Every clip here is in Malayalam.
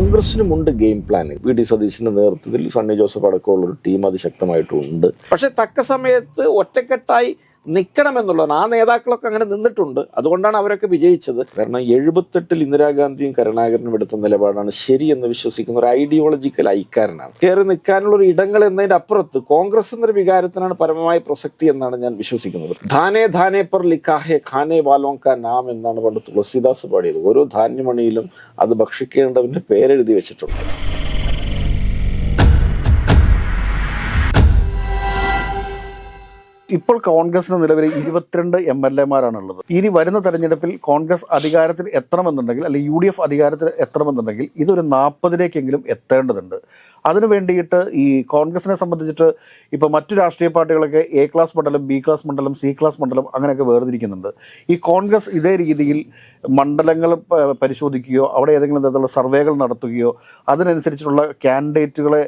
കോൺഗ്രസിനുമുണ്ട് ഗെയിം പ്ലാൻ. വി ഡി സതീശിന്റെ നേതൃത്വത്തിൽ സണ്ണി ജോസഫ് അടക്കമുള്ള ഒരു ടീം അതിശക്തമായിട്ടുണ്ട് പക്ഷെ തക്ക സമയത്ത് ഒറ്റക്കെട്ടായി നിൽക്കണമെന്നുള്ളതാണ് ആ നേതാക്കളൊക്കെ അങ്ങനെ നിന്നിട്ടുണ്ട്. അതുകൊണ്ടാണ് അവരൊക്കെ വിജയിച്ചത്. കാരണം എഴുപത്തെട്ടിൽ ഇന്ദിരാഗാന്ധിയും കരുണാകരനും എടുത്ത നിലപാടാണ് ശരിയെന്ന് വിശ്വസിക്കുന്ന ഒരു ഐഡിയോളജിക്കൽ ഐക്കാരനാണ് കയറി നിൽക്കാനുള്ള ഒരു ഇടങ്ങൾ എന്നതിന്റെ അപ്പുറത്ത് കോൺഗ്രസ് എന്നൊരു വികാരത്തിനാണ് പരമമായ പ്രസക്തി എന്നാണ് ഞാൻ വിശ്വസിക്കുന്നത്. ധാനേ ധാനേ പർ ലിഖാഹെ ഖാനെ വാലോങ്ക നാം എന്നാണ് പണ്ട് തുളസിദാസ് പാടിയത്. ഓരോ ധാന്യമണിയിലും അത് ഭക്ഷിക്കേണ്ടവന്റെ പേരെഴുതി വെച്ചിട്ടുണ്ട്. ഇപ്പോൾ കോൺഗ്രസിന് നിലവിൽ ഇരുപത്തിരണ്ട് എം എൽ എമാരാണുള്ളത്. ഇനി വരുന്ന തെരഞ്ഞെടുപ്പിൽ കോൺഗ്രസ് അധികാരത്തിൽ എത്തണമെന്നുണ്ടെങ്കിൽ അല്ലെങ്കിൽ യു ഡി എഫ് അധികാരത്തിൽ എത്തണമെന്നുണ്ടെങ്കിൽ ഇതൊരു നാൽപ്പതിലേക്കെങ്കിലും എത്തേണ്ടതുണ്ട്. അതിനു വേണ്ടിയിട്ട് ഈ കോൺഗ്രസിനെ സംബന്ധിച്ചിട്ട് ഇപ്പോൾ മറ്റു രാഷ്ട്രീയ പാർട്ടികളൊക്കെ എ ക്ലാസ് മണ്ഡലം ബി ക്ലാസ് മണ്ഡലം സി ക്ലാസ് മണ്ഡലം അങ്ങനെയൊക്കെ വേർതിരിക്കുന്നുണ്ട്. ഈ കോൺഗ്രസ് ഇതേ രീതിയിൽ മണ്ഡലങ്ങൾ പരിശോധിക്കുകയോ അവിടെ ഏതെങ്കിലും തരത്തിലുള്ള സർവേകൾ നടത്തുകയോ അതിനനുസരിച്ചിട്ടുള്ള കാൻഡിഡേറ്റുകളെ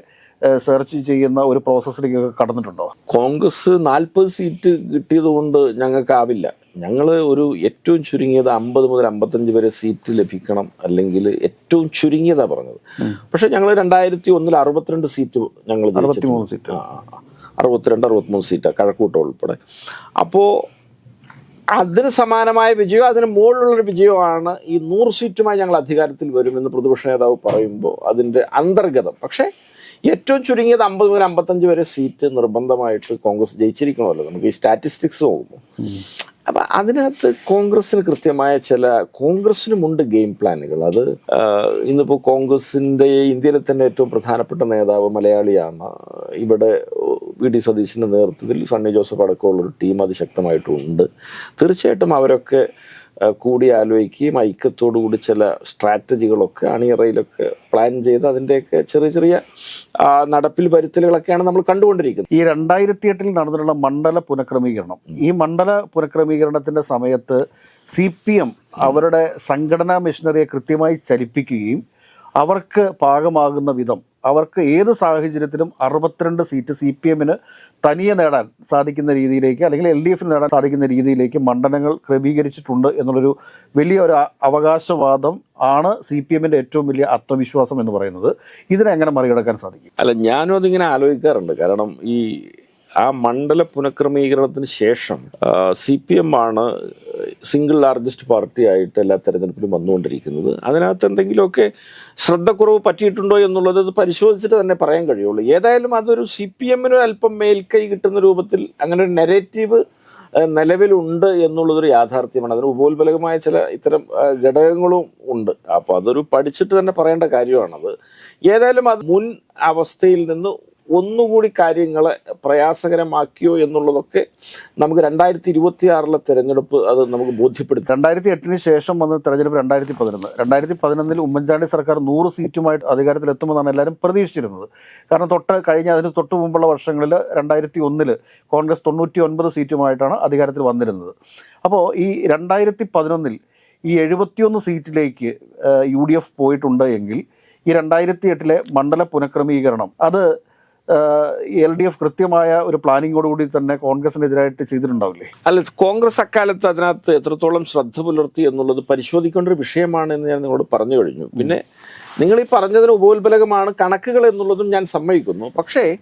സെർച്ച് ചെയ്യുന്ന ഒരു പ്രോസസ്സിലേക്ക് കടന്നിട്ടുണ്ടോ? കോൺഗ്രസ് നാൽപ്പത് സീറ്റ് കിട്ടിയത് കൊണ്ട് ഞങ്ങൾക്കാവില്ല. ഞങ്ങൾ ഒരു ഏറ്റവും ചുരുങ്ങിയത് അമ്പത് മുതൽ അമ്പത്തഞ്ച് വരെ സീറ്റ് ലഭിക്കണം അല്ലെങ്കിൽ ഏറ്റവും ചുരുങ്ങിയതാ പറഞ്ഞത്. പക്ഷെ ഞങ്ങൾ രണ്ടായിരത്തി ഒന്നിൽ അറുപത്തിരണ്ട് സീറ്റ് ഞങ്ങൾ അറുപത്തിമൂന്ന് സീറ്റ്. അറുപത്തിരണ്ട് അറുപത്തിമൂന്ന് സീറ്റാണ് കഴക്കൂട്ടം ഉൾപ്പെടെ. അപ്പോൾ അതിന് സമാനമായ വിജയം അതിന് മുകളിലുള്ളൊരു വിജയമാണ് ഈ നൂറ് സീറ്റുമായി ഞങ്ങൾ അധികാരത്തിൽ വരുമെന്ന് പ്രതിപക്ഷ നേതാവ് പറയുമ്പോൾ അതിന്റെ അന്തർഗതം. പക്ഷേ ഏറ്റവും ചുരുങ്ങിയത് അമ്പത് മുതൽ അമ്പത്തഞ്ച് വരെ സീറ്റ് നിർബന്ധമായിട്ട് കോൺഗ്രസ് ജയിച്ചിരിക്കണമല്ലോ. നമുക്ക് ഈ സ്റ്റാറ്റിസ്റ്റിക്സ് നോക്കുമ്പോൾ അപ്പം അതിനകത്ത് കോൺഗ്രസിന് കൃത്യമായ ചില കോൺഗ്രസിനുമുണ്ട് ഗെയിം പ്ലാനുകൾ അത് ഇന്നിപ്പോ ഇന്നിപ്പോൾ കോൺഗ്രസിന്റെ ഇന്ത്യയിലെ തന്നെ ഏറ്റവും പ്രധാനപ്പെട്ട നേതാവ് മലയാളിയാണ്. ഇവിടെ വി ഡി സതീശിന്റെ നേതൃത്വത്തിൽ സണ്ണി ജോസഫ് അടക്കമുള്ള ഒരു ടീം അതിശക്തമായിട്ടുണ്ട്. തീർച്ചയായിട്ടും അവരൊക്കെ കൂടി ആലോചിക്കുകയും ഐക്യത്തോടു കൂടി ചില സ്ട്രാറ്റജികളൊക്കെ അണിയറയിലൊക്കെ പ്ലാൻ ചെയ്ത് അതിന്റെയൊക്കെ ചെറിയ ചെറിയ നടപ്പിൽ വരുത്തലുകളൊക്കെയാണ് നമ്മൾ കണ്ടുകൊണ്ടിരിക്കുന്നത്. ഈ രണ്ടായിരത്തി എട്ടിൽ നടന്നിട്ടുള്ള മണ്ഡല പുനഃക്രമീകരണം. ഈ മണ്ഡല പുനഃക്രമീകരണത്തിന്റെ സമയത്ത് സി പി എം അവരുടെ സംഘടനാ മിഷനറിയെ കൃത്യമായി ചലിപ്പിക്കുകയും അവർക്ക് പാകമാകുന്ന വിധം അവർക്ക് ഏത് സാഹചര്യത്തിലും അറുപത്തിരണ്ട് സീറ്റ് സി പി എമ്മിന് തനിയെ നേടാൻ സാധിക്കുന്ന രീതിയിലേക്ക് അല്ലെങ്കിൽ എൽ ഡി എഫിന് നേടാൻ സാധിക്കുന്ന രീതിയിലേക്ക് മണ്ഡലങ്ങൾ ക്രമീകരിച്ചിട്ടുണ്ട് എന്നുള്ളൊരു വലിയ ഒരു അവകാശവാദം ആണ് സി പി എമ്മിന്റെ ഏറ്റവും വലിയ ആത്മവിശ്വാസം എന്ന് പറയുന്നത്. ഇതിനെ എങ്ങനെ മറികടക്കാൻ സാധിക്കും? അല്ല ഞാനും അതിങ്ങനെ ആലോചിക്കാറുണ്ട്. കാരണം ഈ ആ മണ്ഡല പുനഃക്രമീകരണത്തിന് ശേഷം സി പി എം ആണ് സിംഗിൾ ലാർജസ്റ്റ് പാർട്ടി ആയിട്ട് എല്ലാ തെരഞ്ഞെടുപ്പിലും വന്നുകൊണ്ടിരിക്കുന്നത്. അതിനകത്ത് എന്തെങ്കിലുമൊക്കെ ശ്രദ്ധക്കുറവ് പറ്റിയിട്ടുണ്ടോ എന്നുള്ളത് അത് പരിശോധിച്ചിട്ട് തന്നെ പറയാൻ കഴിയുള്ളൂ. ഏതായാലും അതൊരു സി പി എമ്മിന് അല്പം മേൽക്കൈ കിട്ടുന്ന രൂപത്തിൽ അങ്ങനെ ഒരു നെഗറ്റീവ് നിലവിലുണ്ട് എന്നുള്ളതൊരു യാഥാർത്ഥ്യമാണ്. അതിന് ഉപോത്ബലകമായ ചില ഇത്തരം ഘടകങ്ങളും ഉണ്ട്. അപ്പോൾ അതൊരു പഠിച്ചിട്ട് തന്നെ പറയേണ്ട കാര്യമാണത്. ഏതായാലും അത് മുൻ അവസ്ഥയിൽ നിന്ന് ഒന്നുകൂടി കാര്യങ്ങളെ പ്രയാസകരമാക്കിയോ എന്നുള്ളതൊക്കെ നമുക്ക് രണ്ടായിരത്തി ഇരുപത്തി ആറിലെ തെരഞ്ഞെടുപ്പ് അത് നമുക്ക് ബോധ്യപ്പെടുത്തി. രണ്ടായിരത്തി എട്ടിന് ശേഷം വന്ന തെരഞ്ഞെടുപ്പ് രണ്ടായിരത്തി പതിനൊന്ന് രണ്ടായിരത്തി പതിനൊന്നിൽ ഉമ്മൻചാണ്ടി സർക്കാർ നൂറ് സീറ്റുമായിട്ട് അധികാരത്തിലെത്തുമെന്നാണ് എല്ലാവരും പ്രതീക്ഷിച്ചിരുന്നത്. കാരണം തൊട്ട് കഴിഞ്ഞ അതിന് തൊട്ട് മുമ്പുള്ള വർഷങ്ങളിൽ രണ്ടായിരത്തി ഒന്നിൽ കോൺഗ്രസ് തൊണ്ണൂറ്റി ഒൻപത് സീറ്റുമായിട്ടാണ് അധികാരത്തിൽ വന്നിരുന്നത്. അപ്പോൾ ഈ രണ്ടായിരത്തി പതിനൊന്നിൽ ഈ എഴുപത്തിയൊന്ന് സീറ്റിലേക്ക് യു ഡി എഫ് പോയിട്ടുണ്ട് എങ്കിൽ ഈ രണ്ടായിരത്തി എട്ടിലെ മണ്ഡല പുനഃക്രമീകരണം അത് എൽ ഡി എഫ് കൃത്യമായ ഒരു പ്ലാനിങ്ങോടുകൂടി തന്നെ കോൺഗ്രസിനെതിരായിട്ട് ചെയ്തിട്ടുണ്ടാവില്ലേ? അല്ല കോൺഗ്രസ് അക്കാലത്ത് അതിനകത്ത് എത്രത്തോളം ശ്രദ്ധ പുലർത്തി എന്നുള്ളത് പരിശോധിക്കേണ്ട ഒരു വിഷയമാണ് എന്ന് ഞാൻ നിങ്ങളോട് പറഞ്ഞു കഴിഞ്ഞു. പിന്നെ നിങ്ങൾ ഈ പറഞ്ഞതിന് ഉപോത്ബലകമാണ് കണക്കുകൾ എന്നുള്ളതും ഞാൻ സമ്മതിക്കുന്നു. പക്ഷേ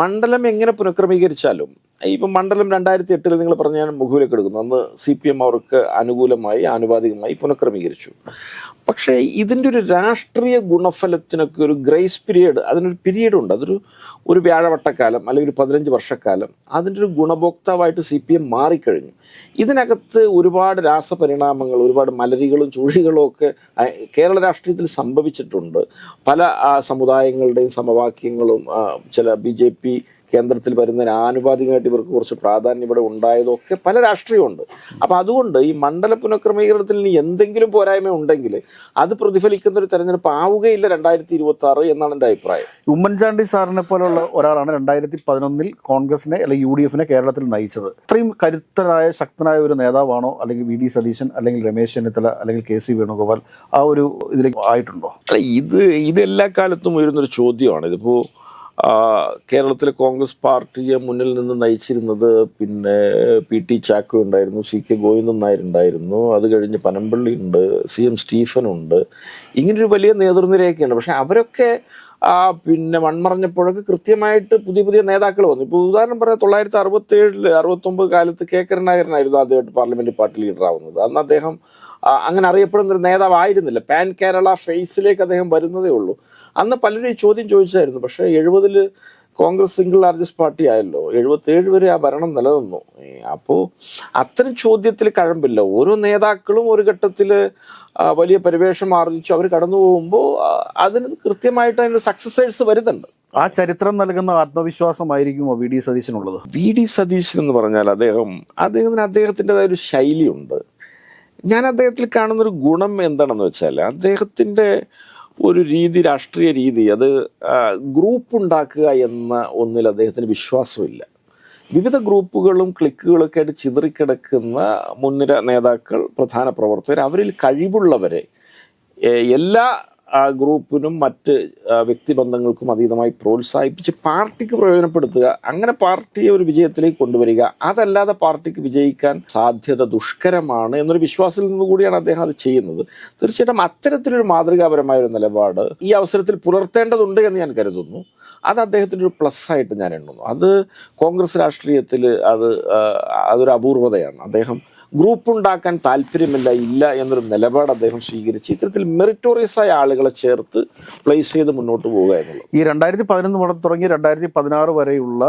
മണ്ഡലം എങ്ങനെ പുനഃക്രമീകരിച്ചാലും ഇപ്പം മണ്ഡലം രണ്ടായിരത്തി എട്ടിൽ നിങ്ങൾ പറഞ്ഞ ഞാൻ മുഖവിലേക്ക് എടുക്കുന്നു. അന്ന് സി പി എം അവർക്ക് അനുകൂലമായി ആനുപാതികമായി പുനഃക്രമീകരിച്ചു. പക്ഷേ ഇതിന്റെ ഒരു രാഷ്ട്രീയ ഗുണഫലത്തിനൊക്കെ ഒരു ഗ്രേസ് പീരീഡ് അതിനൊരു പീരീഡ് ഉണ്ട് അതൊരു ഒരു വ്യാഴവട്ടക്കാലം അല്ലെങ്കിൽ ഒരു പതിനഞ്ച് വർഷക്കാലം അതിന്റെ ഒരു ഗുണഭോക്താവായിട്ട് സി പി എം മാറിക്കഴിഞ്ഞു. ഇതിനകത്ത് ഒരുപാട് രാസപരിണാമങ്ങൾ ഒരുപാട് മലരികളും ചുഴികളും ഒക്കെ കേരള രാഷ്ട്രീയത്തിൽ സംഭവിച്ചിട്ടുണ്ട്. പല സമുദായങ്ങളുടെയും സമവാക്യങ്ങളും ചില ബി ജെ പി കേന്ദ്രത്തിൽ വരുന്നതിന് ആനുപാതികമായിട്ട് ഇവർക്ക് കുറച്ച് പ്രാധാന്യം ഇവിടെ ഉണ്ടായതൊക്കെ പല രാഷ്ട്രീയമുണ്ട്. അപ്പം അതുകൊണ്ട് ഈ മണ്ഡല പുനഃക്രമീകരണത്തിൽ ഇനി എന്തെങ്കിലും പോരായ്മ ഉണ്ടെങ്കിൽ അത് പ്രതിഫലിക്കുന്ന ഒരു തെരഞ്ഞെടുപ്പ് ആവുകയില്ല രണ്ടായിരത്തി ഇരുപത്തി ആറ് എന്നാണ് എന്റെ അഭിപ്രായം. ഉമ്മൻചാണ്ടി സാറിനെ പോലുള്ള ഒരാളാണ് രണ്ടായിരത്തി പതിനൊന്നിൽ കോൺഗ്രസിനെ അല്ലെങ്കിൽ യു ഡി എഫിനെ കേരളത്തിൽ നയിച്ചത്. ഇത്രയും കരുത്തരായ ശക്തനായ ഒരു നേതാവാണോ അല്ലെങ്കിൽ വി ഡി സതീശൻ അല്ലെങ്കിൽ രമേശ് ചെന്നിത്തല അല്ലെങ്കിൽ കെ സി വേണുഗോപാൽ ആ ഒരു ഇതിലേക്ക് ആയിട്ടുണ്ടോ? അല്ല ഇത് ഇതെല്ലാ എല്ലാ കാലത്തും ഉയരുന്നൊരു ചോദ്യമാണ്. ഇതിപ്പോൾ കേരളത്തിലെ കോൺഗ്രസ് പാർട്ടിയെ മുന്നിൽ നിന്ന് നയിച്ചിരുന്നത് പിന്നെ പി ടി ചാക്കോ ഉണ്ടായിരുന്നു സി കെ ഗോവിന്ദൻ നായർ ഉണ്ടായിരുന്നു. അത് കഴിഞ്ഞ് പനമ്പള്ളി ഉണ്ട് സി എം സ്റ്റീഫൻ ഉണ്ട്. ഇങ്ങനൊരു വലിയ നേതൃനിരയൊക്കെയുണ്ട് പക്ഷെ അവരൊക്കെ ആ പിന്നെ മൺമറഞ്ഞപ്പോഴൊക്കെ കൃത്യമായിട്ട് പുതിയ പുതിയ നേതാക്കൾ വന്നു. ഇപ്പോൾ ഉദാഹരണം പറയാം തൊള്ളായിരത്തി അറുപത്തി ഏഴിൽ അറുപത്തൊമ്പത് കാലത്ത് കെ കരുണാകരനായിരുന്നു ആദ്യമായിട്ട് പാർലമെന്റ് പാർട്ടി ലീഡർ ആവുന്നത് അന്ന് അദ്ദേഹം അങ്ങനെ അറിയപ്പെടുന്ന ഒരു നേതാവായിരുന്നില്ല. പാൻ കേരള ഫേസിലേക്ക് അദ്ദേഹം വരുന്നതേ ഉള്ളൂ. അന്ന് പലരും ചോദ്യം ചോദിച്ചായിരുന്നു. പക്ഷേ എഴുപതിൽ കോൺഗ്രസ് സിംഗിൾ ലാർജസ്റ്റ് പാർട്ടി ആയല്ലോ. എഴുപത്തേഴ് വരെ ആ ഭരണം നിലനിന്നു. അപ്പോൾ അപ്പോ അത്തരം ചോദ്യത്തിൽ കഴമ്പില്ല. ഓരോ നേതാക്കളും ഒരു ഘട്ടത്തിൽ വലിയ പരിവേഷം ആർജിച്ചു. അവർ കടന്നു പോകുമ്പോൾ അതിന് കൃത്യമായിട്ട് അതിന് സക്സസേഴ്സ് വരുന്നുണ്ട്. ആ ചരിത്രം നൽകുന്ന ആത്മവിശ്വാസമായിരിക്കുമോ വി ഡി സതീശനുള്ളത്? വി ഡി സതീശൻ എന്ന് പറഞ്ഞാൽ അദ്ദേഹം അദ്ദേഹത്തിന് അദ്ദേഹത്തിന്റെതായ ഒരു ശൈലിയുണ്ട്. ഞാൻ അദ്ദേഹത്തിൽ കാണുന്നൊരു ഗുണം എന്താണെന്ന് വെച്ചാൽ അദ്ദേഹത്തിന്റെ ഒരു രീതി രാഷ്ട്രീയ രീതി അത് ഗ്രൂപ്പ് ഉണ്ടാക്കുക എന്ന ഒന്നിൽ അദ്ദേഹത്തിന് വിശ്വാസമില്ല. വിവിധ ഗ്രൂപ്പുകളും ക്ലിക്കുകളൊക്കെ ആയിട്ട് ചിതറിക്കിടക്കുന്ന മുൻനിര നേതാക്കൾ പ്രധാന പ്രവർത്തകർ അവരിൽ കഴിവുള്ളവരെ എല്ലാ ആ, ഗ്രൂപ്പിനും മറ്റ് വ്യക്തിബന്ധങ്ങൾക്കും അതീതമായി പ്രോത്സാഹിപ്പിച്ച് പാർട്ടിക്ക് പ്രയോജനപ്പെടുത്തുക അങ്ങനെ പാർട്ടിയെ ഒരു വിജയത്തിലേക്ക് കൊണ്ടുവരിക അതല്ലാതെ പാർട്ടിക്ക് വിജയിക്കാൻ സാധ്യത ദുഷ്കരമാണ് എന്നൊരു വിശ്വാസത്തിൽ നിന്ന് കൂടിയാണ് അദ്ദേഹം അത് ചെയ്യുന്നത്. തീർച്ചയായിട്ടും അത്തരത്തിലൊരു മാതൃകാപരമായ ഒരു നിലപാട് ഈ അവസരത്തിൽ പുലർത്തേണ്ടതുണ്ട് എന്ന് ഞാൻ കരുതുന്നു. അത് അദ്ദേഹത്തിന്റെ ഒരു പ്ലസ് ആയിട്ട് ഞാൻ എണ്ണുന്നു. അത് കോൺഗ്രസ് രാഷ്ട്രീയത്തിൽ അത് അതൊരു അപൂർവതയാണ്. അദ്ദേഹം ഗ്രൂപ്പ് ഉണ്ടാക്കാൻ താല്പര്യമില്ല ഇല്ല എന്നൊരു നിലപാട് അദ്ദേഹം സ്വീകരിച്ച് ഇത്തരത്തിൽ മെറിറ്റോറിയസ് ആയ ആളുകളെ ചേർത്ത് പ്ലേസ് ചെയ്ത് മുന്നോട്ട് പോവുക എന്നുള്ളത്. ഈ രണ്ടായിരത്തി പതിനൊന്ന് മുതൽ തുടങ്ങി രണ്ടായിരത്തി പതിനാറ് വരെയുള്ള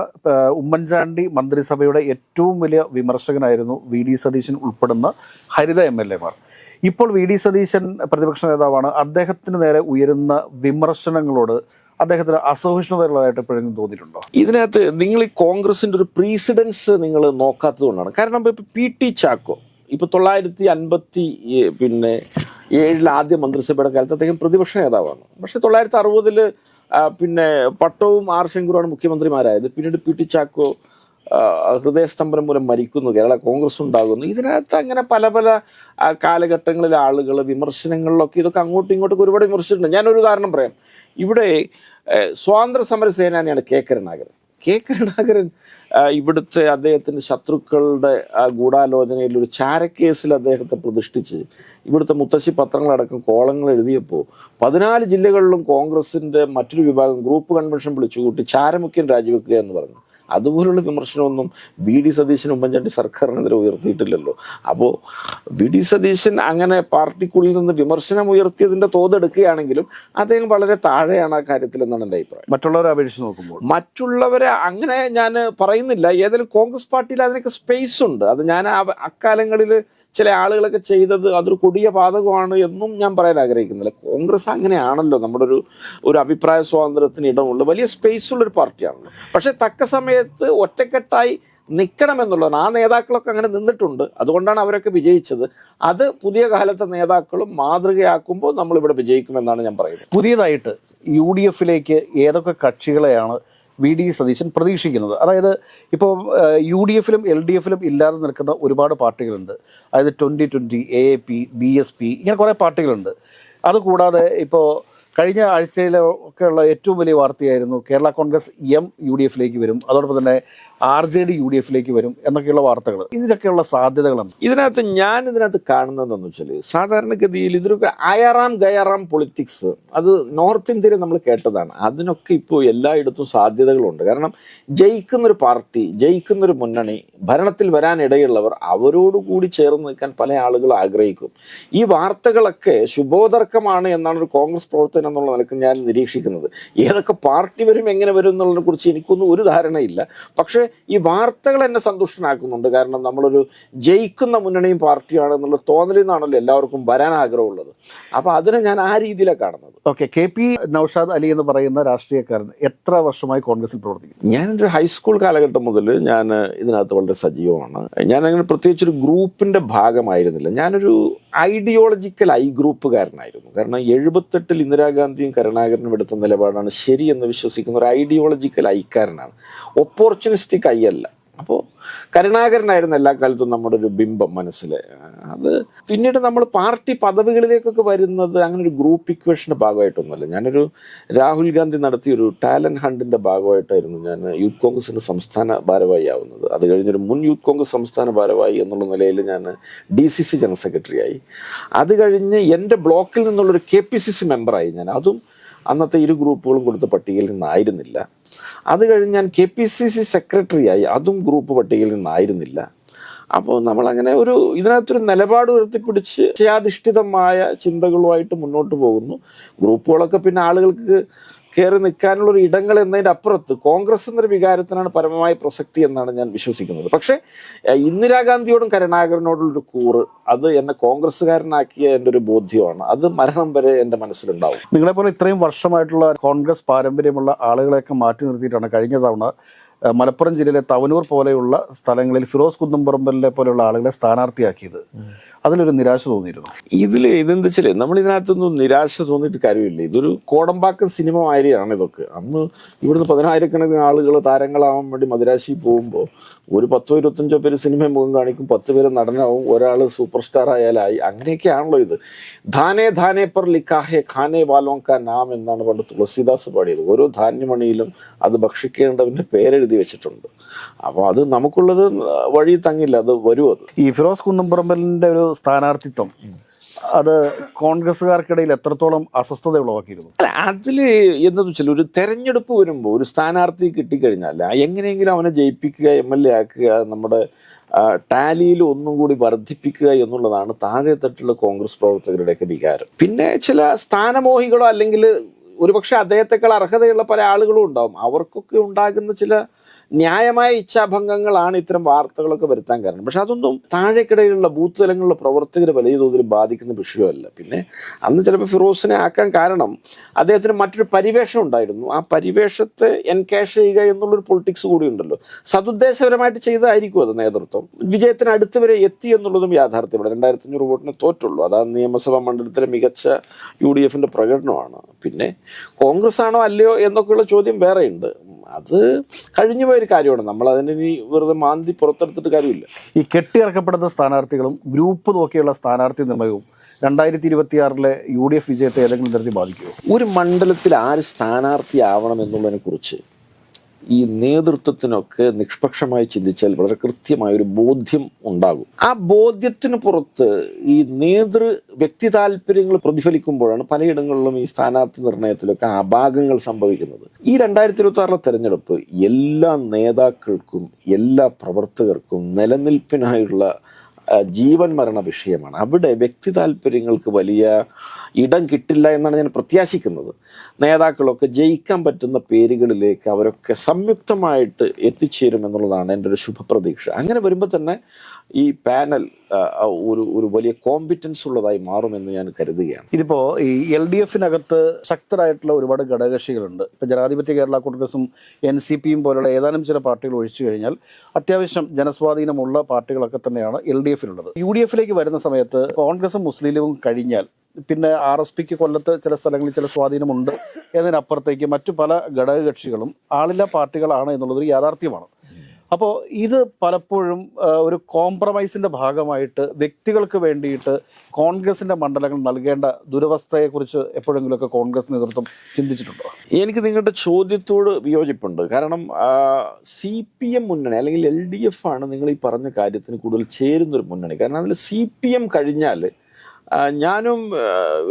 ഉമ്മൻചാണ്ടി മന്ത്രിസഭയുടെ ഏറ്റവും വലിയ വിമർശകനായിരുന്നു വി ഡി സതീശൻ ഉൾപ്പെടുന്ന ഹരിത എം എൽ എമാർ. ഇപ്പോൾ വി ഡി സതീശൻ പ്രതിപക്ഷ നേതാവാണ്. അദ്ദേഹത്തിന് നേരെ ഉയരുന്ന വിമർശനങ്ങളോട് അദ്ദേഹത്തിന് അസഹിഷ്ണുതയുള്ളതായിട്ട് എപ്പോഴെങ്കിലും തോന്നിയിട്ടുണ്ടോ? ഇതിനകത്ത് നിങ്ങൾ ഈ കോൺഗ്രസിന്റെ ഒരു പ്രീസിഡൻസ് നിങ്ങൾ നോക്കാത്തത് കൊണ്ടാണ്. കാരണം ഇപ്പൊ പി ടി ചാക്കോ ഇപ്പൊ തൊള്ളായിരത്തി അൻപത്തി പിന്നെ ഏഴിൽ ആദ്യ മന്ത്രിസഭയുടെ കാലത്ത് അദ്ദേഹം പ്രതിപക്ഷ നേതാവാണ്. പക്ഷെ തൊള്ളായിരത്തി അറുപതിൽ പിന്നെ പട്ടവും ആർ ശങ്കുറുമാണ് മുഖ്യമന്ത്രിമാരായത്. പിന്നീട് പി ടി ചാക്കോ ഹൃദയസ്തംഭനം മൂലം മരിക്കുന്നു കേരള കോൺഗ്രസ് ഉണ്ടാകുന്നു. ഇതിനകത്ത് അങ്ങനെ പല പല കാലഘട്ടങ്ങളിലെ ആളുകൾ വിമർശനങ്ങളിലൊക്കെ ഇതൊക്കെ അങ്ങോട്ടും ഇങ്ങോട്ടും ഒരുപാട് വിമർശിച്ചിട്ടുണ്ട്. ഞാനൊരു ഉദാഹരണം പറയാം. ഇവിടെ സ്വാതന്ത്ര്യ സമര സേനാനിയാണ് കെ കരുണാകരൻ കെ കരുണാകരൻ ഇവിടുത്തെ അദ്ദേഹത്തിന്റെ ശത്രുക്കളുടെ ഗൂഢാലോചനയിൽ ഒരു ചാരക്കേസിൽ അദ്ദേഹത്തെ പ്രതിഷ്ഠിച്ച് ഇവിടുത്തെ മുത്തശ്ശി പത്രങ്ങളടക്കം കോളങ്ങൾ എഴുതിയപ്പോൾ പതിനാല് ജില്ലകളിലും കോൺഗ്രസിന്റെ മറ്റൊരു വിഭാഗം ഗ്രൂപ്പ് കൺവെൻഷൻ വിളിച്ചുകൂട്ടി ചാരമുഖ്യൻ രാജിവെക്കുക എന്ന് പറഞ്ഞു. അതുപോലുള്ള വിമർശനമൊന്നും വി ഡി സതീശൻ ഉമ്മൻചാണ്ടി സർക്കാരിനെതിരെ ഉയർത്തിയിട്ടില്ലല്ലോ. അപ്പോൾ വി ഡി സതീശൻ അങ്ങനെ പാർട്ടിക്കുള്ളിൽ നിന്ന് വിമർശനം ഉയർത്തിയതിന്റെ തോതെടുക്കുകയാണെങ്കിലും അദ്ദേഹം വളരെ താഴെയാണ് ആ കാര്യത്തിൽ എന്നാണ് എന്റെ അഭിപ്രായം. മറ്റുള്ളവരെ അപേക്ഷിച്ച് നോക്കുമ്പോൾ. മറ്റുള്ളവരെ അങ്ങനെ ഞാൻ പറയുന്നില്ല. ഏതായാലും കോൺഗ്രസ് പാർട്ടിയിൽ അതിനൊക്കെ സ്പേസ് ഉണ്ട്. അത് ഞാൻ അക്കാലങ്ങളിൽ ചില ആളുകളൊക്കെ ചെയ്തത് അതൊരു കൊടിയ പാതകമാണ് എന്നും ഞാൻ പറയാൻ ആഗ്രഹിക്കുന്നില്ല. കോൺഗ്രസ് അങ്ങനെയാണല്ലോ നമ്മുടെ ഒരു ഒരു അഭിപ്രായ സ്വാതന്ത്ര്യത്തിന് ഇടമുള്ള വലിയ സ്പേസ് ഉള്ളൊരു പാർട്ടിയാണല്ലോ. പക്ഷേ തക്ക സമയത്ത് ഒറ്റക്കെട്ടായി നിൽക്കണമെന്നുള്ളതാണ് ആ നേതാക്കളൊക്കെ അങ്ങനെ നിന്നിട്ടുണ്ട്. അതുകൊണ്ടാണ് അവരൊക്കെ വിജയിച്ചത്. അത് പുതിയ കാലത്തെ നേതാക്കളും മാതൃകയാക്കുമ്പോൾ നമ്മളിവിടെ വിജയിക്കുമെന്നാണ് ഞാൻ പറയുന്നത്. പുതിയതായിട്ട് യു ഡി എഫിലേക്ക് ഏതൊക്കെ കക്ഷികളെയാണ് വി ഡി സതീശൻ പ്രതീക്ഷിക്കുന്നത്. അതായത് ഇപ്പോൾ യു ഡി എഫിലും എൽ ഡി എഫിലും ഇല്ലാതെ നിൽക്കുന്ന ഒരുപാട് പാർട്ടികളുണ്ട്. അതായത് twenty twenty A A P B S P ഇങ്ങനെ കുറേ പാർട്ടികളുണ്ട്. അതുകൂടാതെ ഇപ്പോൾ കഴിഞ്ഞ ആഴ്ചയിലൊക്കെയുള്ള ഏറ്റവും വലിയ വാർത്തയായിരുന്നു Kerala Congress M U D എഫിലേക്ക് വരും. അതോടൊപ്പം തന്നെ R J D U D എഫിലേക്ക് വരും എന്നൊക്കെയുള്ള വാർത്തകൾ. ഇതിനൊക്കെയുള്ള സാധ്യതകൾ ഇതിനകത്ത് ഞാൻ ഇതിനകത്ത് കാണുന്നതെന്ന് വെച്ചാൽ സാധാരണഗതിയിൽ ഇതിനൊക്കെ അയറാം ഗയറാം പൊളിറ്റിക്സ് അത് നോർത്ത് ഇന്ത്യയിൽ നമ്മൾ കേട്ടതാണ്. അതിനൊക്കെ ഇപ്പോൾ എല്ലായിടത്തും സാധ്യതകളുണ്ട്. കാരണം ജയിക്കുന്നൊരു പാർട്ടി ജയിക്കുന്നൊരു മുന്നണി ഭരണത്തിൽ വരാനിടയുള്ളവർ അവരോടുകൂടി ചേർന്ന് നിൽക്കാൻ പല ആളുകൾ ആഗ്രഹിക്കും. ഈ വാർത്തകളൊക്കെ ശുഭോദർക്കമാണ് എന്നാണ് ഒരു കോൺഗ്രസ് പ്രവർത്തനം എന്നുള്ള നിലയ്ക്ക് ഞാൻ നിരീക്ഷിക്കുന്നത്. ഏതൊക്കെ പാർട്ടി വരും എങ്ങനെ വരും എന്നുള്ളതിനെ കുറിച്ച് എനിക്കൊന്നും ഒരു ധാരണയില്ല. പക്ഷേ ഈ വാർത്തകൾ എന്നെ സന്തുഷ്ടനാക്കുന്നുണ്ട്. കാരണം നമ്മളൊരു ജയിക്കുന്ന മുന്നണിയും പാർട്ടിയാണ് എന്നുള്ള തോന്നലിൽ നിന്നാണല്ലോ എല്ലാവർക്കും വരാൻ ആഗ്രഹമുള്ളത്. അപ്പോൾ അതിനെ ഞാൻ ആ രീതിയിലാണ് കാണുന്നത്. Okay K P Noushad Ali എന്ന് പറയുന്ന രാഷ്ട്രീയക്കാരൻ എത്ര വർഷമായി കോൺഗ്രസിൽ പ്രവർത്തിക്കും ഞാനൊരു ഹൈസ്കൂൾ കാലഘട്ടം മുതൽ ഞാൻ ഇതിനകത്ത് വളരെ സജീവമാണ്. ഞാൻ അങ്ങനെ പ്രത്യേകിച്ച് ഒരു ഗ്രൂപ്പിന്റെ ഭാഗമായിരുന്നില്ല. ഞാനൊരു ഐഡിയോളജിക്കൽ ഐ ഗ്രൂപ്പുകാരനായിരുന്നു. കാരണം എഴുപത്തെട്ടിൽ ഇന്ദിരാഗാന്ധിയും കരുണാകരനും എടുത്ത നിലപാടാണ് ശരിയെന്ന് വിശ്വസിക്കുന്ന ഒരു ഐഡിയോളജിക്കൽ ഐക്കാരനാണ്. ഓപ്പർച്യൂണിസ്റ്റിക് ഐ അല്ല അപ്പോൾ കരുണാകരനായിരുന്നു എല്ലാ കാലത്തും നമ്മുടെ ഒരു ബിംബം മനസ്സിൽ അത് പിന്നീട് നമ്മൾ പാർട്ടി പദവികളിലേക്കൊക്കെ വരുന്നത് അങ്ങനെ ഒരു ഗ്രൂപ്പ് ഇക്വേഷന്റെ ഭാഗമായിട്ടൊന്നുമല്ല. ഞാനൊരു രാഹുൽ ഗാന്ധി നടത്തിയ ഒരു ടാലന്റ് ഹണ്ടിന്റെ ഭാഗമായിട്ടായിരുന്നു ഞാൻ യൂത്ത് കോൺഗ്രസിന്റെ സംസ്ഥാന ഭാരവാഹി ആവുന്നത്. അത് കഴിഞ്ഞൊരു മുൻ യൂത്ത് കോൺഗ്രസ് സംസ്ഥാന ഭാരവാഹി എന്നുള്ള നിലയിൽ ഞാൻ D C C general secretary ആയി. അത് കഴിഞ്ഞ് എന്റെ ബ്ലോക്കിൽ നിന്നുള്ളൊരു കെ പി സി സി മെമ്പറായി ഞാൻ. അതും അന്നത്തെ ഇരു ഗ്രൂപ്പുകളും കൊടുത്ത പട്ടികയിൽ നിന്നായിരുന്നില്ല. അത് കഴിഞ്ഞ് ഞാൻ K P C C secretary ആയി അതും ഗ്രൂപ്പ് പട്ടികയിൽ നിന്നായിരുന്നില്ല. അപ്പോൾ നമ്മളങ്ങനെ ഒരു ഇതിനകത്തൊരു നിലപാട് ഉയർത്തിപ്പിടിച്ച് വിഷയാധിഷ്ഠിതമായ ചിന്തകളുമായിട്ട് മുന്നോട്ട് പോകുന്നു. ഗ്രൂപ്പുകളൊക്കെ പിന്നെ ആളുകൾക്ക് കയറി നിൽക്കാനുള്ള ഒരു ഇടങ്ങൾ എന്നതിന്റെ അപ്പുറത്ത് കോൺഗ്രസ് എന്നൊരു വികാരത്തിനാണ് പരമമായ പ്രസക്തി എന്നാണ് ഞാൻ വിശ്വസിക്കുന്നത്. പക്ഷേ ഇന്ദിരാഗാന്ധിയോടും കരുണാകരനോടുള്ളൊരു കൂറ് അത് എന്നെ കോൺഗ്രസ്സുകാരനാക്കിയ എന്റെ ഒരു ബോധ്യമാണ്. അത് മരണം വരെ എന്റെ മനസ്സിലുണ്ടാവും. നിങ്ങളെപ്പോലെ ഇത്രയും വർഷമായിട്ടുള്ള കോൺഗ്രസ് പാരമ്പര്യമുള്ള ആളുകളെയൊക്കെ മാറ്റി നിർത്തിയിട്ടാണ് കഴിഞ്ഞ തവണ മലപ്പുറം ജില്ലയിലെ തവനൂർ പോലെയുള്ള സ്ഥലങ്ങളിൽ ഫിറോസ് കുന്നംപറമ്പലിനെ പോലെയുള്ള ആളുകളെ സ്ഥാനാർത്ഥിയാക്കിയത്. അതിലൊരു നിരാശ തോന്നിയിരുന്നു. ഇതിൽ ഇതെന്ത് വെച്ചാൽ നമ്മൾ ഇതിനകത്തൊന്നും നിരാശ തോന്നിയിട്ട് കാര്യമില്ല. ഇതൊരു കോടമ്പാക്ക സിനിമ മാതിരിയാണ് ഇതൊക്കെ. അന്ന് ഇവിടുന്ന് പതിനായിരക്കണക്കിന് ആളുകൾ താരങ്ങളാവാൻ വേണ്ടി മദിരാശി പോകുമ്പോൾ ഒരു പത്തോ ഇരുപത്തഞ്ചോ പേര് സിനിമ മുഖം കാണിക്കും പത്ത് പേര് നടനാവും ഒരാൾ സൂപ്പർ സ്റ്റാർ ആയാലായി അങ്ങനെയൊക്കെയാണല്ലോ ഇത്. ധാനേ ധാനേ പർ ലിക്കാഹെ ഖാനെ വാലോം കാ നാം എന്നാണ് പണ്ട് തുളസീദാസ് പാടിയത്. ഓരോ ധാന്യമണിയിലും അത് ഭക്ഷിക്കേണ്ടവന്റെ പേരെഴുതി വെച്ചിട്ടുണ്ട്. അപ്പോൾ അത് നമുക്കുള്ളത് വഴി തങ്ങില്ല അത് വരും അത് ഈ ഫിറോസ് കുന്നംപറമ്പലിന്റെ ഒരു സ്ഥാനാർത്ഥിത്വം. അത് കോൺഗ്രസ്സുകാർക്കിടയിൽ എത്രത്തോളം അസ്വസ്ഥത ഉളവാക്കിയിരുന്നു? അല്ല അതിൽ എന്താണെന്ന് വെച്ചാൽ ഒരു തെരഞ്ഞെടുപ്പ് വരുമ്പോൾ ഒരു സ്ഥാനാർത്ഥി കിട്ടിക്കഴിഞ്ഞാൽ എങ്ങനെയെങ്കിലും അവനെ ജയിപ്പിക്കുക എം എൽ എ ആക്കുക നമ്മുടെ ടാലിയിൽ ഒന്നും കൂടി വർദ്ധിപ്പിക്കുക എന്നുള്ളതാണ് താഴെത്തട്ടിലുള്ള കോൺഗ്രസ് പ്രവർത്തകരുടെയൊക്കെ വികാരം. പിന്നെ ചില സ്ഥാനമോഹികളോ അല്ലെങ്കിൽ ഒരുപക്ഷെ അദ്ദേഹത്തെക്കാൾ അർഹതയുള്ള പല ആളുകളും ഉണ്ടാവും. അവർക്കൊക്കെ ഉണ്ടാകുന്ന ചില ന്യായമായ ഇച്ഛാഭംഗങ്ങളാണ് ഇത്തരം വാർത്തകളൊക്കെ വരുത്താൻ കാരണം. പക്ഷെ അതൊന്നും താഴേക്കിടയിലുള്ള ബൂത്ത് തലങ്ങളിലുള്ള പ്രവർത്തകരെ വലിയ തോതിൽ ബാധിക്കുന്ന വിഷയമല്ല. പിന്നെ അന്ന് ചിലപ്പോൾ ഫിറോസിനെ ആക്കാൻ കാരണം അദ്ദേഹത്തിന് മറ്റൊരു പരിവേഷം ഉണ്ടായിരുന്നു. ആ പരിവേഷത്തെ എൻകാഷ് ചെയ്യുക എന്നുള്ളൊരു പൊളിറ്റിക്സ് കൂടി ഉണ്ടല്ലോ. സതുദ്ദേശപരമായിട്ട് ചെയ്തതായിരിക്കും അത് നേതൃത്വം. വിജയത്തിന് അടുത്ത് വരെ എത്തി എന്നുള്ളതും യാഥാർത്ഥ്യമാണ്. രണ്ടായിരത്തി അഞ്ഞൂറ് വോട്ടിന് തോറ്റുള്ളൂ. അതാ നിയമസഭാ മണ്ഡലത്തിലെ മികച്ച യു ഡി എഫിന്റെ പ്രകടനമാണ്. പിന്നെ കോൺഗ്രസ് ആണോ അല്ലയോ എന്നൊക്കെയുള്ള ചോദ്യം വേറെയുണ്ട്. അത് കഴിഞ്ഞു പോയൊരു കാര്യമാണ്. നമ്മൾ അതിനെ ഇനി വെറുതെ മാന്തി പുറത്തെടുത്തിട്ട് കാര്യമില്ല. ഈ കെട്ടിയിറക്കപ്പെടുന്ന സ്ഥാനാർത്ഥികളും ഗ്രൂപ്പ് നോക്കിയുള്ള സ്ഥാനാർത്ഥി നിർണയവും രണ്ടായിരത്തി ഇരുപത്തിയാറിലെ യു ഡി എഫ് വിജയത്തെ ഏതെങ്കിലും തരത്തിൽ ബാധിക്കുമോ? ഒരു മണ്ഡലത്തിൽ ആര് സ്ഥാനാർത്ഥിയാവണം എന്നുള്ളതിനെ കുറിച്ച് ഈ നേതൃത്വത്തിനൊക്കെ നിഷ്പക്ഷമായി ചിന്തിച്ചാൽ വളരെ കൃത്യമായ ഒരു ബോധ്യം ഉണ്ടാകും. ആ ബോധ്യത്തിന് പുറത്ത് ഈ നേതൃ വ്യക്തി താല്പര്യങ്ങൾ പ്രതിഫലിക്കുമ്പോഴാണ് പലയിടങ്ങളിലും ഈ സ്ഥാനാർത്ഥി നിർണയത്തിലൊക്കെ അപാകങ്ങൾ സംഭവിക്കുന്നത്. ഈ രണ്ടായിരത്തി ഇരുപത്തി ആറിലെ തെരഞ്ഞെടുപ്പ് എല്ലാ നേതാക്കൾക്കും എല്ലാ പ്രവർത്തകർക്കും നിലനിൽപ്പിനായുള്ള ജീവൻ മരണ വിഷയമാണ്. അവിടെ വ്യക്തി താല്പര്യങ്ങൾക്ക് വലിയ ഇടം കിട്ടില്ല എന്നാണ് ഞാൻ പ്രത്യാശിക്കുന്നത്. നേതാക്കളൊക്കെ ജയിക്കാൻ പറ്റുന്ന പേരുകളിലേക്ക് അവരൊക്കെ സംയുക്തമായിട്ട് എത്തിച്ചേരും എന്നുള്ളതാണ് എന്റെ ഒരു ശുഭപ്രതീക്ഷ. അങ്ങനെ വരുമ്പോൾ തന്നെ ഈ പാനൽ ഒരു ഒരു വലിയ കോമ്പിറ്റൻസ് ഉള്ളതായി മാറുമെന്ന് ഞാൻ കരുതുകയാണ്. ഇതിപ്പോ ഈ എൽ ഡി എഫിനകത്ത് ശക്തരായിട്ടുള്ള ഒരുപാട് ഘടകകക്ഷികളുണ്ട്. ഇപ്പൊ ജനാധിപത്യ കേരള കോൺഗ്രസും എൻ സി പിയും പോലുള്ള ഏതാനും ചില പാർട്ടികൾ ഒഴിച്ചു കഴിഞ്ഞാൽ അത്യാവശ്യം ജനസ്വാധീനമുള്ള പാർട്ടികളൊക്കെ തന്നെയാണ് എൽ ഡി എഫിലുള്ളത് യു ഡി എഫിലേക്ക് വരുന്ന സമയത്ത് കോൺഗ്രസും മുസ്ലിം ലീഗും കഴിഞ്ഞാൽ പിന്നെ ആർ എസ് പിക്ക് കൊല്ലത്ത് ചില സ്ഥലങ്ങളിൽ ചില സ്വാധീനമുണ്ട് എന്നതിനപ്പുറത്തേക്ക് മറ്റു പല ഘടകകക്ഷികളും ആളില്ല പാർട്ടികളാണ് എന്നുള്ളത് ഒരു യാഥാർത്ഥ്യമാണ്. അപ്പോൾ ഇത് പലപ്പോഴും ഒരു കോംപ്രമൈസിന്റെ ഭാഗമായിട്ട് വ്യക്തികൾക്ക് വേണ്ടിയിട്ട് കോൺഗ്രസിന്റെ മണ്ഡലങ്ങൾ നൽകേണ്ട ദുരവസ്ഥയെക്കുറിച്ച് എപ്പോഴെങ്കിലുമൊക്കെ കോൺഗ്രസ് നേതൃത്വം ചിന്തിച്ചിട്ടുണ്ടോ? എനിക്ക് നിങ്ങളുടെ ചോദ്യത്തോട് വിയോജിപ്പുണ്ട്. കാരണം സി പി എം മുന്നണി അല്ലെങ്കിൽ എൽ ഡി എഫ് ആണ് നിങ്ങൾ ഈ പറഞ്ഞ കാര്യത്തിന് കൂടുതൽ ചേരുന്നൊരു മുന്നണി. കാരണം അതിൽ സി പി എം കഴിഞ്ഞാൽ ഞാനും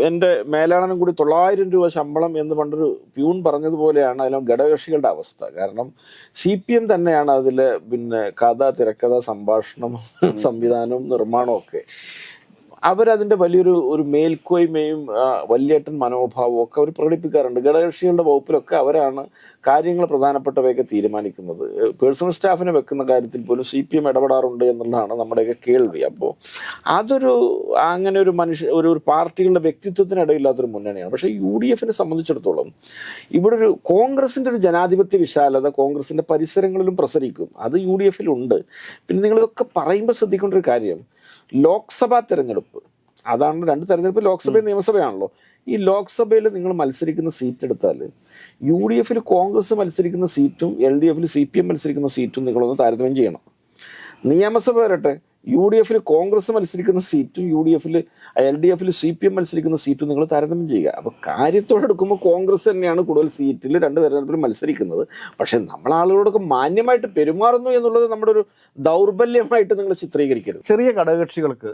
എന്റെ മേലാളനും കൂടി തൊള്ളായിരം രൂപ ശമ്പളം എന്ന് പണ്ടൊരു പ്യൂൺ പറഞ്ഞതുപോലെയാണ് അതിലും ഘടകകക്ഷികളുടെ അവസ്ഥ. കാരണം സി പി എം തന്നെയാണ് അതിൽ പിന്നെ കഥ തിരക്കഥ സംഭാഷണം സംവിധാനവും നിർമ്മാണവും ഒക്കെ. അവരതിന്റെ വലിയൊരു ഒരു മേൽക്കോയ്മയും വലിയേട്ടൻ മനോഭാവവും ഒക്കെ അവർ പ്രകടിപ്പിക്കാറുണ്ട്. ഘടകകക്ഷികളുടെ വകുപ്പിലൊക്കെ അവരാണ് കാര്യങ്ങൾ പ്രധാനപ്പെട്ടവയൊക്കെ തീരുമാനിക്കുന്നത്. പേഴ്സണൽ സ്റ്റാഫിനെ വെക്കുന്ന കാര്യത്തിൽ പോലും സി പി എം ഇടപെടാറുണ്ട് എന്നുള്ളതാണ് നമ്മുടെയൊക്കെ കേൾവി. അപ്പോൾ അതൊരു അങ്ങനെ ഒരു മനുഷ്യ ഒരു ഒരു പാർട്ടികളുടെ വ്യക്തിത്വത്തിനിടയില്ലാത്തൊരു മുന്നണിയാണ്. പക്ഷേ യു ഡി എഫിനെ സംബന്ധിച്ചിടത്തോളം ഇവിടെ ഒരു കോൺഗ്രസിന്റെ ഒരു ജനാധിപത്യ വിശാലത കോൺഗ്രസിന്റെ പരിസരങ്ങളിലും പ്രസരിക്കും. അത് യു ഡി എഫിലുണ്ട്. പിന്നെ നിങ്ങളിതൊക്കെ പറയുമ്പോൾ ശ്രദ്ധിക്കേണ്ട ഒരു കാര്യം ലോക്സഭാ തെരഞ്ഞെടുപ്പ്. അതാണ് രണ്ട് തെരഞ്ഞെടുപ്പ് ലോക്സഭയും നിയമസഭയാണല്ലോ. ഈ ലോക്സഭയിൽ നിങ്ങൾ മത്സരിക്കുന്ന സീറ്റ് എടുത്താൽ യു ഡി എഫിൽ കോൺഗ്രസ് മത്സരിക്കുന്ന സീറ്റും എൽ ഡി എഫിൽ സി പി എം മത്സരിക്കുന്ന സീറ്റും നിങ്ങളൊന്ന് താരതമ്യം ചെയ്യണം. നിയമസഭ വരട്ടെ. യു ഡി എഫിൽ കോൺഗ്രസ് മത്സരിക്കുന്ന സീറ്റും യു ഡി എഫിൽ എൽ ഡി എഫിൽ സി പി എം മത്സരിക്കുന്ന സീറ്റും നിങ്ങൾ താരതമ്യം ചെയ്യുക. അപ്പോൾ കാര്യത്തോടെ എടുക്കുമ്പോൾ കോൺഗ്രസ് തന്നെയാണ് കൂടുതൽ സീറ്റിൽ രണ്ട് തെരഞ്ഞെടുപ്പിൽ മത്സരിക്കുന്നത്. പക്ഷേ നമ്മൾ ആളുകളോടൊക്കെ മാന്യമായിട്ട് പെരുമാറുന്നു എന്നുള്ളത് നമ്മുടെ ഒരു ദൗർബല്യമായിട്ട് നിങ്ങൾ ചിത്രീകരിക്കരുത്. ചെറിയ ഘടകകക്ഷികൾക്ക്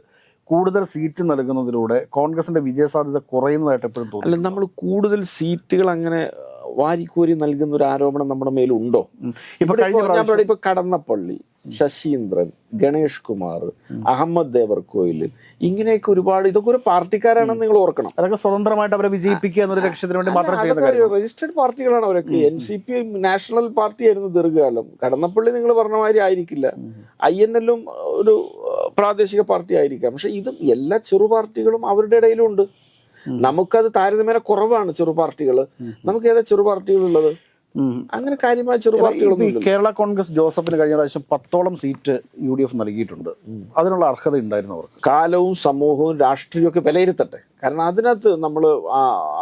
കൂടുതൽ സീറ്റ് നൽകുന്നതിലൂടെ കോൺഗ്രസിന്റെ വിജയസാധ്യത കുറയുന്നതായിട്ട് എപ്പോഴും തോന്നുന്നു. അല്ല നമ്മൾ കൂടുതൽ സീറ്റുകൾ അങ്ങനെ വാരിക്കോരി നൽകുന്ന ഒരു ആരോപണം നമ്മുടെ മേലുണ്ടോ? ഇപ്പൊ ഇപ്പോൾ ഇപ്പൊ കടന്നപ്പള്ളി. ശശീന്ദ്രൻ ഗണേഷ് കുമാർ അഹമ്മദ് ദേവർകോയിൽ ഇങ്ങനെയൊക്കെ ഒരുപാട് ഇതൊക്കെ ഒരു പാർട്ടിക്കാരാണെന്ന് നിങ്ങൾ ഓർക്കണം. അതൊക്കെ സ്വതന്ത്രമായിട്ട് അവരെ വിജയിപ്പിക്കുക എന്നൊരു ലക്ഷ്യത്തിന് വേണ്ടി മാത്രം രജിസ്റ്റേഡ് പാർട്ടികളാണ് അവരൊക്കെ. N C P national party ആയിരുന്നു ദീർഘകാലം. കടന്നപ്പള്ളി നിങ്ങൾ പറഞ്ഞ മാതിരി ആയിരിക്കില്ല. ഐ എൻ എല്ലും ഒരു പ്രാദേശിക പാർട്ടി ആയിരിക്കാം. പക്ഷെ ഇതും എല്ലാ ചെറു പാർട്ടികളും അവരുടെ ഇടയിലുണ്ട്. നമുക്കത് താരതമ്യേന കുറവാണ് ചെറു പാർട്ടികൾ നമുക്ക് ഏതാ ചെറു ഉം. അങ്ങനെ കാര്യമായ ചെറുപാർട്ടികളൊന്നും കേരള കോൺഗ്രസ് ജോസഫിന് കഴിഞ്ഞ പ്രാവശ്യം പത്തോളം സീറ്റ് യു ഡി എഫ് നൽകിയിട്ടുണ്ട്. അതിനുള്ള അർഹത ഉണ്ടായിരുന്നു അവർക്ക്. കാലവും സമൂഹവും രാഷ്ട്രീയവും ഒക്കെ വിലയിരുത്തട്ടെ. കാരണം അതിനകത്ത് നമ്മൾ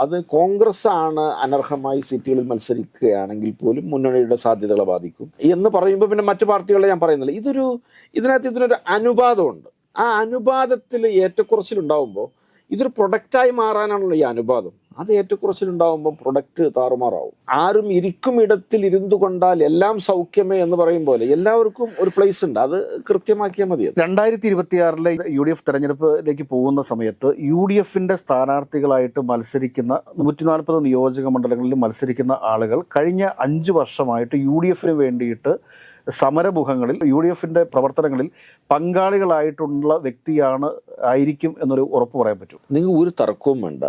അത് കോൺഗ്രസ് ആണ് അനർഹമായി സീറ്റുകളിൽ മത്സരിക്കുകയാണെങ്കിൽ പോലും മുന്നണിയുടെ സാധ്യതകളെ ബാധിക്കും. എന്ന് പറയുമ്പോൾ പിന്നെ മറ്റു പാർട്ടികളെ ഞാൻ പറയുന്നില്ല. ഇതൊരു ഇതിനകത്ത് ഇതിനൊരു അനുപാതമുണ്ട്. ആ അനുപാതത്തിൽ ഏറ്റക്കുറച്ചിലുണ്ടാവുമ്പോൾ ഇതൊരു പ്രൊഡക്റ്റായി മാറാനാണല്ലോ ഈ അനുപാതം. അത് ഏറ്റക്കുറച്ചിലുണ്ടാകുമ്പോൾ പ്രൊഡക്റ്റ് താറുമാറാവും. ആരും ഇരിക്കും ഇടത്തിൽ ഇരുന്നു കൊണ്ടാൽ എല്ലാം സൗഖ്യമേ എന്ന് പറയും പോലെ എല്ലാവർക്കും ഒരു പ്ലേസ് ഉണ്ട്. അത് കൃത്യമാക്കിയാൽ മതി. രണ്ടായിരത്തി ഇരുപത്തിയാറിലെ യു ഡി എഫ് തെരഞ്ഞെടുപ്പിലേക്ക് പോകുന്ന സമയത്ത് യു ഡി എഫിന്റെ സ്ഥാനാർത്ഥികളായിട്ട് മത്സരിക്കുന്ന നൂറ്റി നാൽപ്പത് നിയോജക മണ്ഡലങ്ങളിൽ മത്സരിക്കുന്ന ആളുകൾ കഴിഞ്ഞ അഞ്ച് വർഷമായിട്ട് യു ഡി എഫിന് വേണ്ടിയിട്ട് സമരമുഖങ്ങളിൽ യു ഡി എഫിന്റെ പ്രവർത്തനങ്ങളിൽ പങ്കാളികളായിട്ടുള്ള വ്യക്തിയാണ് ആയിരിക്കും എന്നൊരു ഉറപ്പ് പറയാൻ പറ്റും. നിങ്ങൾ ഒരു തർക്കവും വേണ്ട.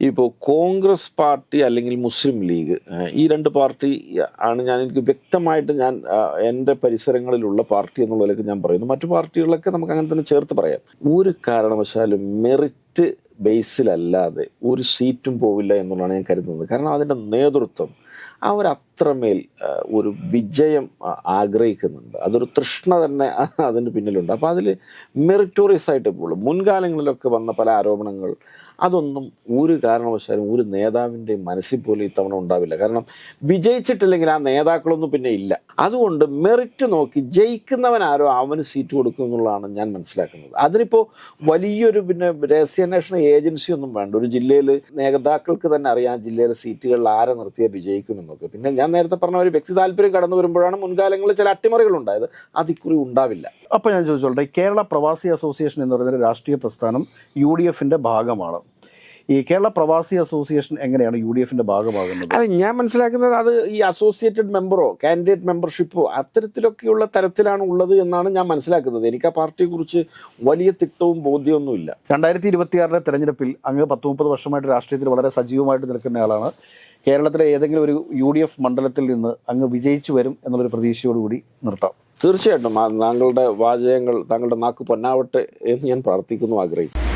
ഇപ്പോൾ കോൺഗ്രസ് പാർട്ടി അല്ലെങ്കിൽ മുസ്ലിം ലീഗ് ഈ രണ്ട് പാർട്ടി ആണ് ഞാൻ എനിക്ക് വ്യക്തമായിട്ട് ഞാൻ എന്റെ പരിസരങ്ങളിലുള്ള പാർട്ടി എന്നുള്ളതിലേക്ക് ഞാൻ പറയുന്നു. മറ്റു പാർട്ടികളൊക്കെ നമുക്ക് അങ്ങനെ തന്നെ ചേർത്ത് പറയാം. ഒരു കാരണവശാലും മെറിറ്റ് ബേസിലല്ലാതെ ഒരു സീറ്റും പോവില്ല എന്നുള്ളതാണ് ഞാൻ കരുതുന്നത്. കാരണം അതിന്റെ നേതൃത്വം അവരത്രമേൽ ആ, ഒരു വിജയം ആഗ്രഹിക്കുന്നുണ്ട്. അതൊരു തൃഷ്ണ തന്നെ അതിന് പിന്നിലുണ്ട്. അപ്പോൾ അതിൽ മെറിറ്റോറിയസ് ആയിട്ട് പോലും മുൻകാലങ്ങളിലൊക്കെ വന്ന പല ആരോപണങ്ങൾ അതൊന്നും ഒരു കാരണവശാലും ഒരു നേതാവിന്റെ മനസ്സിൽ പോലും ഇത്തവണ ഉണ്ടാവില്ല. കാരണം വിജയിച്ചിട്ടില്ലെങ്കിൽ ആ നേതാക്കളൊന്നും പിന്നെ ഇല്ല. അതുകൊണ്ട് മെറിറ്റ് നോക്കി ജയിക്കുന്നവൻ ആരോ അവന് സീറ്റ് കൊടുക്കും എന്നുള്ളതാണ് ഞാൻ മനസ്സിലാക്കുന്നത്. അതിനിപ്പോൾ വലിയൊരു പിന്നെ രഹസ്യാന്വേഷണ ഏജൻസി ഒന്നും വേണ്ട. ഒരു ജില്ലയിൽ നേതാക്കൾക്ക് തന്നെ അറിയാം ജില്ലയിലെ സീറ്റുകളിൽ ആരെ നിർത്തിയാൽ വിജയിക്കുമെന്നൊക്കെ. പിന്നെ ഞാൻ നേരത്തെ പറഞ്ഞ ഒരു വ്യക്തി താല്പര്യം കടന്നു വരുമ്പോഴാണ് മുൻകാലങ്ങളിൽ ചില അട്ടിമറികൾ ഉണ്ടായത്. അതിക്കുറി ഉണ്ടാവില്ല. അപ്പോൾ ഞാൻ ചോദിച്ചോട്ടെ കേരള പ്രവാസി അസോസിയേഷൻ എന്ന് പറയുന്ന രാഷ്ട്രീയ പ്രസ്ഥാനം യു ഡി എഫിന്റെ ഭാഗമാണ്. ഈ കേരള പ്രവാസി അസോസിയേഷൻ എങ്ങനെയാണ് യു ഡി എഫിന്റെ ഭാഗമാകുന്നത്? അല്ല ഞാൻ മനസ്സിലാക്കുന്നത് അത് ഈ അസോസിയേറ്റഡ് മെമ്പറോ കാൻഡിഡേറ്റ് മെമ്പർഷിപ്പോ അത്തരത്തിലൊക്കെയുള്ള തരത്തിലാണ് ഉള്ളത് എന്നാണ് ഞാൻ മനസ്സിലാക്കുന്നത്. എനിക്ക് ആ പാർട്ടിയെ കുറിച്ച് വലിയ തിട്ടവും ബോധ്യമൊന്നുമില്ല രണ്ടായിരത്തി ഇരുപത്തിയാറിലെ തെരഞ്ഞെടുപ്പിൽ അങ്ങ് പത്ത് മുപ്പത് വർഷമായിട്ട് രാഷ്ട്രീയത്തിൽ വളരെ സജീവമായിട്ട് നിൽക്കുന്ന ആളാണ്. കേരളത്തിലെ ഏതെങ്കിലും ഒരു യു ഡി എഫ് മണ്ഡലത്തിൽ നിന്ന് അങ്ങ് വിജയിച്ചു വരും എന്നുള്ളൊരു പ്രതീക്ഷയോടുകൂടി നിർത്താം. തീർച്ചയായിട്ടും. താങ്കളുടെ വാചകങ്ങൾ താങ്കളുടെ നാക്ക് പൊന്നാവട്ടെ എന്ന് ഞാൻ പ്രാർത്ഥിക്കുന്നു ആഗ്രഹിക്കുന്നു.